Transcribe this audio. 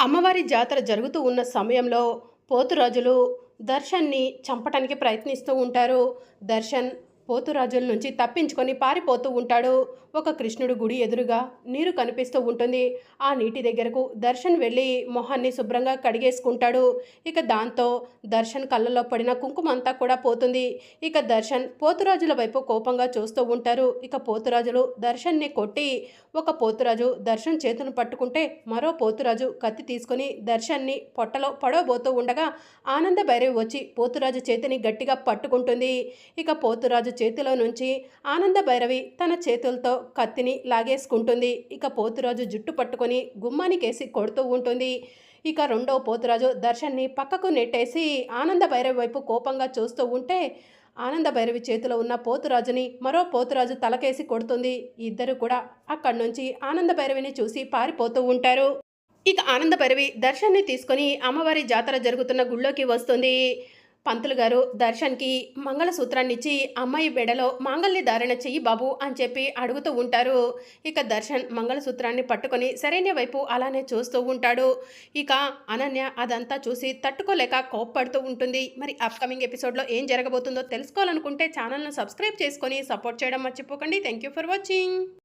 అమ్మవారి జాతర జరుగుతూ ఉన్న సమయంలో పోతురాజులు దర్శన్ని చంపటానికి ప్రయత్నిస్తూ ఉంటారు. దర్శన్ పోతురాజుల నుంచి తప్పించుకొని పారిపోతూ ఉంటాడు. ఒక కృష్ణుడు గుడి ఎదురుగా నీరు కనిపిస్తూ ఉంటుంది. ఆ నీటి దగ్గరకు దర్శన్ వెళ్ళి మొహాన్ని శుభ్రంగా కడిగేసుకుంటాడు. ఇక దాంతో దర్శన్ కళ్ళలో పడిన కుంకుమంతా కూడా పోతుంది. ఇక దర్శన్ పోతురాజుల వైపు కోపంగా చూస్తూ ఉంటారు. ఇక పోతురాజులు దర్శన్ని కొట్టి ఒక పోతురాజు దర్శన్ చేతును పట్టుకుంటే మరో పోతురాజు కత్తి తీసుకొని దర్శన్ని పొట్టలో పడవబోతూ ఉండగా ఆనంద భైరవి వచ్చి పోతురాజు చేతిని గట్టిగా పట్టుకుంటుంది. ఇక పోతురాజు చేతిలో నుంచి ఆనంద భైరవి తన చేతులతో కత్తిని లాగేసుకుంటుంది. ఇక పోతురాజు జుట్టు పట్టుకొని గుమ్మానికేసి కొడుతూ ఉంటుంది. ఇక రెండో పోతురాజు దర్శన్ని పక్కకు నెట్టేసి ఆనంద భైరవి వైపు కోపంగా చూస్తూ ఉంటే ఆనంద భైరవి చేతిలో ఉన్న పోతురాజుని మరో పోతురాజు తలకేసి కొడుతుంది. ఇద్దరు కూడా అక్కడి నుంచి ఆనంద భైరవిని చూసి పారిపోతూ ఉంటారు. ఇక ఆనంద భైరవి దర్శన్ని తీసుకొని అమ్మవారి జాతర జరుగుతున్న గుళ్ళోకి వస్తుంది. పంతులు గారు దర్శన్కి మంగళసూత్రాన్ని ఇచ్చి అమ్మాయి బెడలో మాంగల్య ధారణ చెయ్యి బాబు అని చెప్పి అడుగుతూ ఉంటారు. ఇక దర్శన్ మంగళసూత్రాన్ని పట్టుకొని సరైన వైపు అలానే చూస్తూ ఉంటాడు. ఇక అనన్య అదంతా చూసి తట్టుకోలేక కోప్పడుతూ ఉంటుంది. మరి అప్కమింగ్ ఎపిసోడ్లో ఏం జరగబోతుందో తెలుసుకోవాలనుకుంటే ఛానల్ను సబ్స్క్రైబ్ చేసుకొని సపోర్ట్ చేయడం మర్చిపోకండి. Thank you for watching.